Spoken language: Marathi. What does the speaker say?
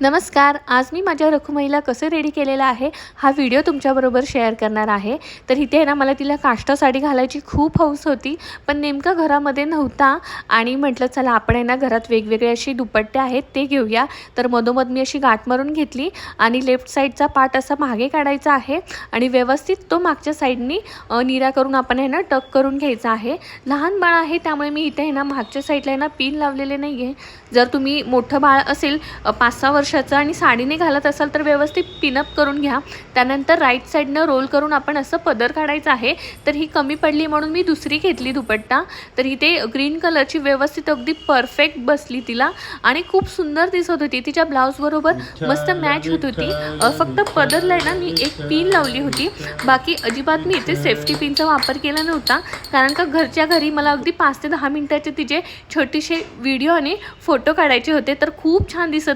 नमस्कार आज मी माझ्या रखुमाईला कसं रेडी केलेलं आहे हा व्हिडिओ तुमच्याबरोबर शेअर करणार आहे. तर इथे आहे ना मला तिला काष्टा साडी घालायची खूप हौस होती पण नेमका घरामध्ये नव्हता आणि म्हटलं चला आपण आहे ना घरात वेगवेगळे अशी दुपट्टे आहेत ते घेऊया. तर मधोमध मी अशी गाठ मारून घेतली आणि लेफ्ट साईडचा पार्ट असा मागे काढायचा आहे आणि व्यवस्थित तो मागच्या साईडनी निरा करून आपण आहे ना टक करून घ्यायचा आहे. लहान बाळ आहे त्यामुळे मी इथे आहे ना मागच्या साईडला आहे ना पिन लावलेले नाही आहे जर तुम्ही मोठं बाळ असेल पाच सहा वर्षाचं आणि साडीने घालत असाल तर व्यवस्थित पिनअप करून घ्या. त्यानंतर राईट साईडनं रोल करून आपण असं पदर काढायचं आहे. तर ही कमी पडली म्हणून मी दुसरी घेतली दुपट्टा. तर इथे ग्रीन कलरची व्यवस्थित अगदी परफेक्ट बसली तिला. आणि खूप सुंदर दिसत होती. तिच्या ब्लाऊजबरोबर मस्त मॅच होत होती. फक्त पदरला आहे ना मी एक पिन लावली होती. बाकी अजिबात मी इथे सेफ्टी पिनचा वापर केला नव्हता. कारण का घरच्या घरी मला अगदी पाच ते दहा मिनिटाचे तिचे छोटेसे व्हिडिओ आणि फोटो काढायचे होते. तर खूप छान दिसत